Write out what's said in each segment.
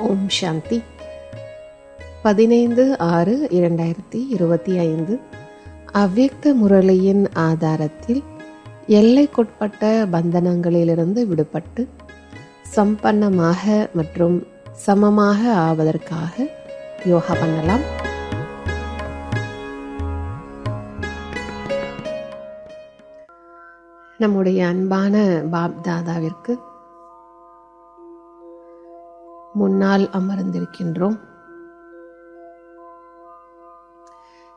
ஓம் சாந்தி. பதினைந்து ஆறு இரண்டாயிரத்தி இருபத்தி ஐந்து. அவ்யக்த முரளியின் ஆதாரத்தில் எல்லைக்குட்பட்ட பந்தனங்களிலிருந்து விடுபட்டு சம்பன்னமாக மற்றும் சமமாக ஆவதற்காக யோகா பண்ணலாம். நம்முடைய அன்பான பாப் தாதாவிற்கு முன்னால் அமர்ந்திருக்கின்றோம்.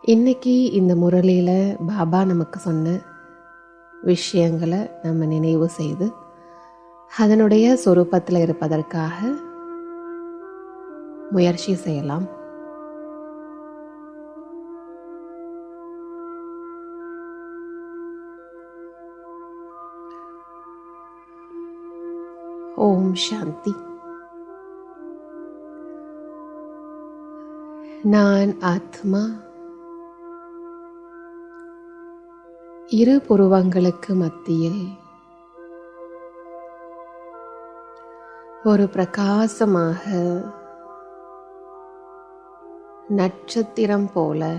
இன்னைக்கு இந்த முரளியில் பாபா நமக்கு சொன்ன விஷயங்களை நம்ம நினைவு செய்து அதனுடைய சொரூபத்தில் இருப்பதற்காக முயற்சி செய்யலாம். ஓம் சாந்தி. நான் ஆத்மா. இரு புருவங்களுக்கு மத்தியில் ஒரு பிரகாசமாக நட்சத்திரம் போல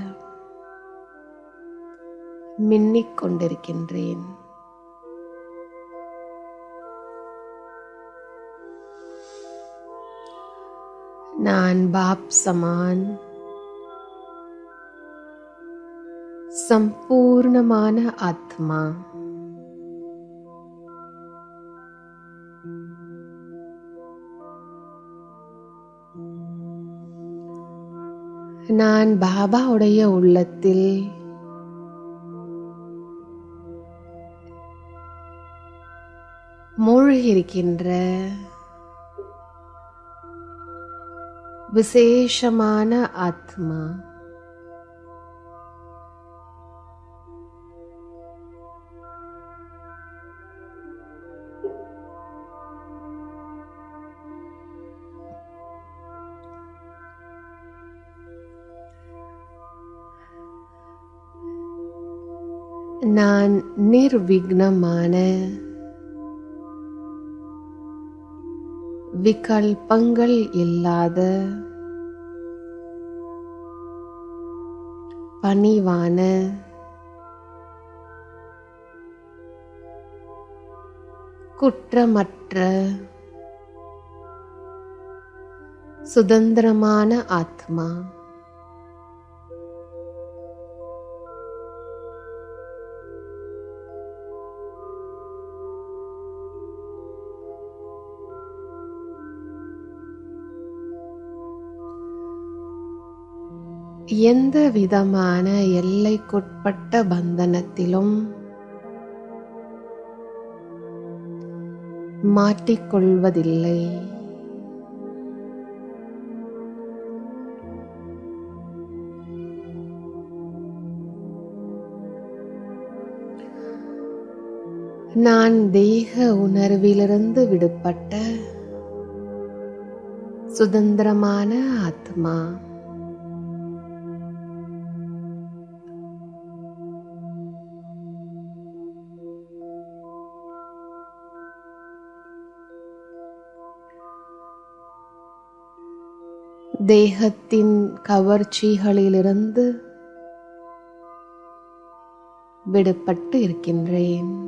மின்னிக் கொண்டிருக்கின்றேன். நான் பாப் சமான் சம்பூர்ணமான ஆத்மா. நான் பாபாவுடைய உள்ளத்தில் மூழ்கியிருக்கின்ற விசேஷமான ஆத்மா. நான் நிர்விக்னமான விகல்பங்கள் இல்லாத பணிவான குற்றமற்ற சுதந்திரமான ஆத்மா. எந்த விதமான எல்லைக்குட்பட்ட பந்தனத்திலும் மாட்டிக்கொள்வதில்லை. நான் தேக உணர்விலிருந்து விடுபட்ட சுதந்திரமான ஆத்மா. தேகத்தின் கவர்ச்சிகளிலிருந்து விடுபட்டு இருக்கின்றேன்.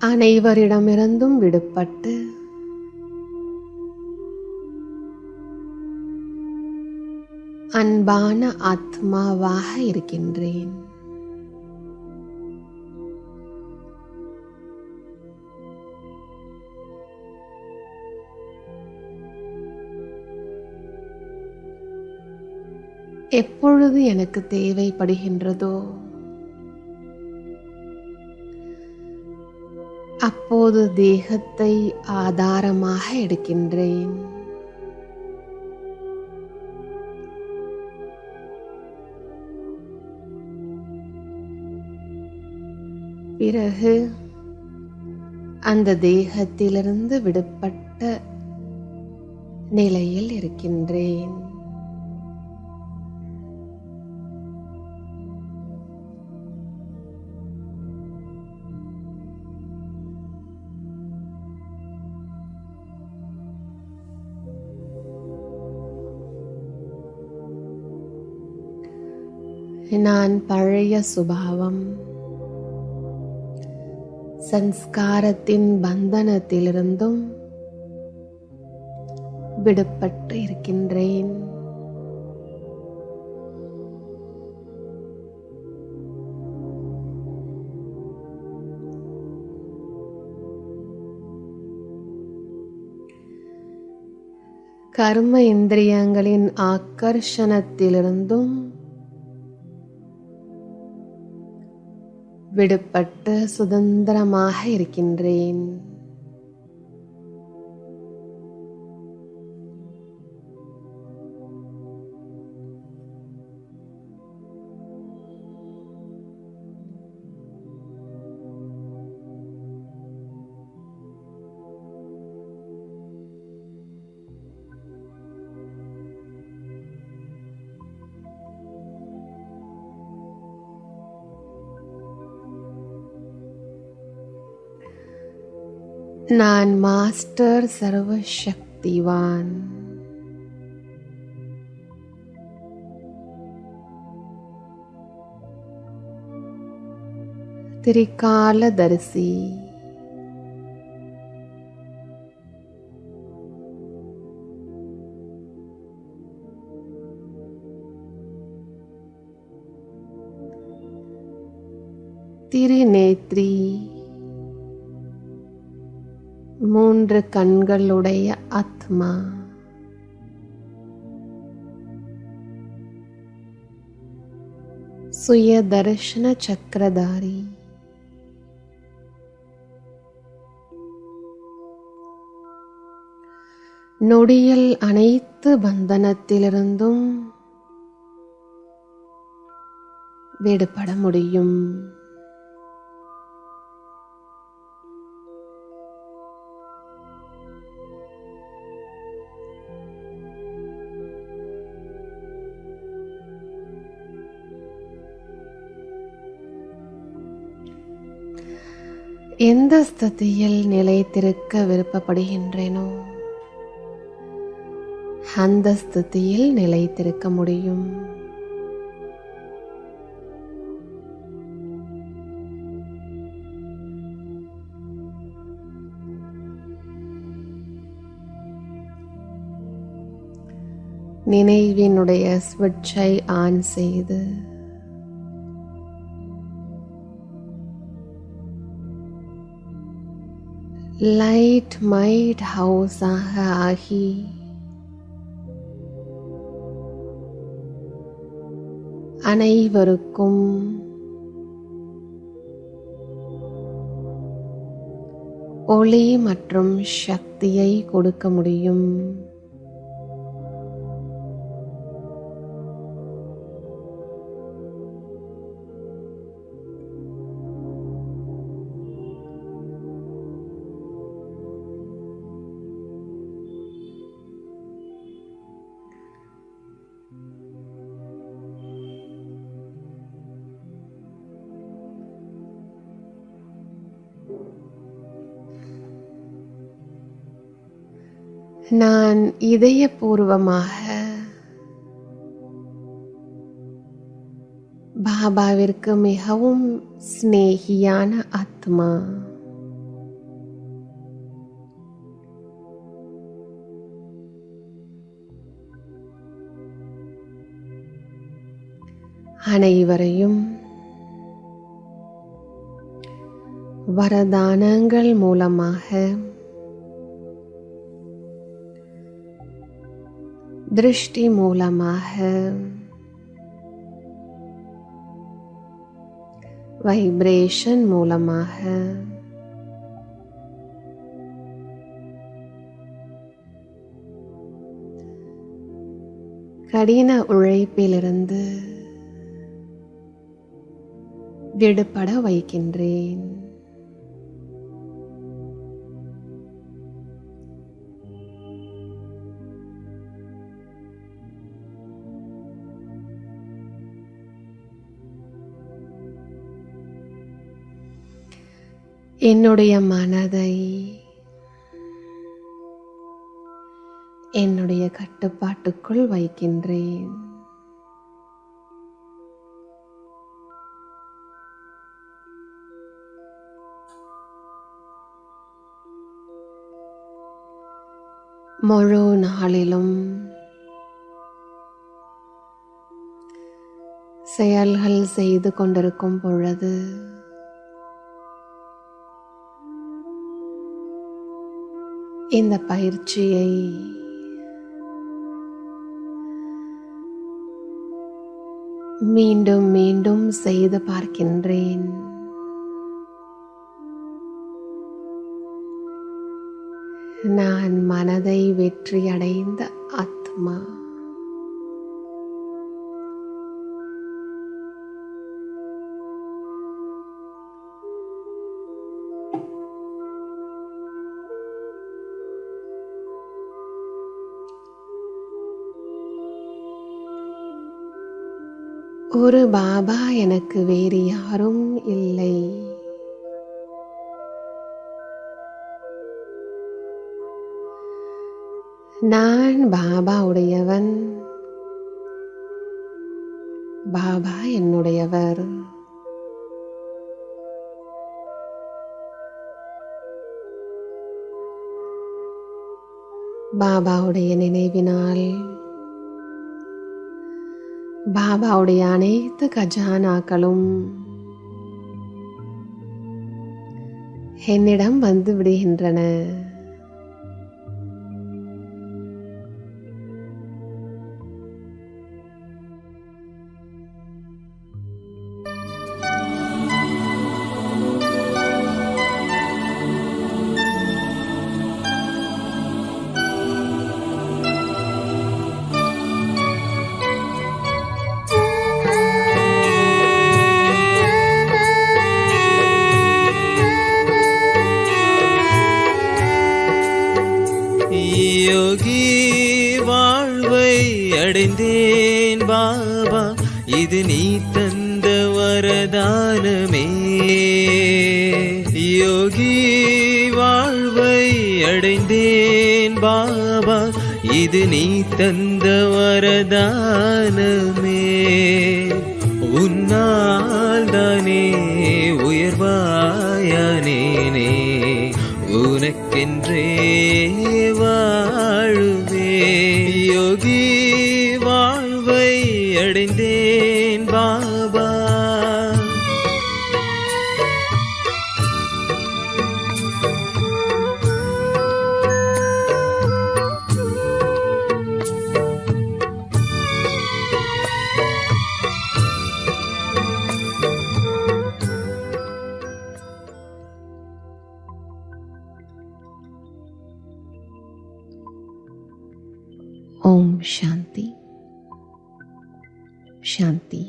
அனைவரிடமிருந்தும் விடுபட்டு அன்பான ஆத்மாவாக இருக்கின்றேன். எப்பொழுது எனக்கு தேவைப்படுகின்றதோ அப்போது தேகத்தை ஆதாரமாக எடுக்கின்றேன். பிறகு அந்த தேகத்திலிருந்து விடுபட்ட நிலையில் இருக்கின்றேன். நான் பழைய சுபாவம் சன்ஸ்காரத்தின் பந்தனத்திலிருந்தும் விடுபட்டு இருக்கின்றேன். கர்ம இந்திரியங்களின் ஆக்கர்ஷணத்திலிருந்தும் விடுபட்டு சுதந்திரமாக இருக்கின்றேன். न् मास्टर् सर्वशक्तिवान्। त्रिकालदर्शी। तिरिनेत्री। மூன்று கண்களுடைய ஆத்மா. சுய தர்ஷன சக்கரதாரி. நொடியில் அனைத்து பந்தனத்திலிருந்தும் விடுபட முடியும். எந்த ஸ்திதியில் நிலைத்திருக்க விருப்பப்படுகின்றேனோ அந்த ஸ்திதியில் நிலைத்திருக்க முடியும். நினைவினுடைய ஸ்விட்சை ஆன் செய்து லைட் மைட் ஹவுஸாக ஆகி அனைவருக்கும் ஒளி மற்றும் சக்தியை கொடுக்க முடியும். நான் இதயபூர்வமாக பாபாவிற்கு மிகவும் சிநேகியான ஆத்மா. அனைவரையும் வரதானங்கள் மூலமாக திருஷ்டி மூலமாக வைப்ரேஷன் மூலமாக கடின உழைப்பிலிருந்து விடுபட வைக்கின்றேன் என்னுடைய மனதை என்னுடைய கட்டுப்பாட்டுக்குள் வைக்கின்றேன். முழு நாளிலும் செயல்கள் செய்து கொண்டிருக்கும் பொழுது இந்த பயிற்சியை மீண்டும் மீண்டும் செய்து பார்க்கின்றேன். நான் மனதை வெற்றியடைந்த ஆத்மா. ஒரு பாபா எனக்கு வேறு யாரும் இல்லை. நான் பாபா உடையவன். பாபா என்னுடையவர். பாபாவுடைய நினைவினால் பாபாவுடைய அனைத்து கஜானாக்களும். என்னிடம் வந்து விடுகின்றன. யோகி வாழ்வை அடைந்தேன் பாபா. இது நீ தந்த வரதானமே. யோகி வாழ்வை அடைந்தேன் பாபா. இது நீ தந்த வரதானமே. உன்னால் தானே உயர்வாயானேனே. உனக்கென்றே வாழுவே யோகி ஓம் சாந்தி சாந்தி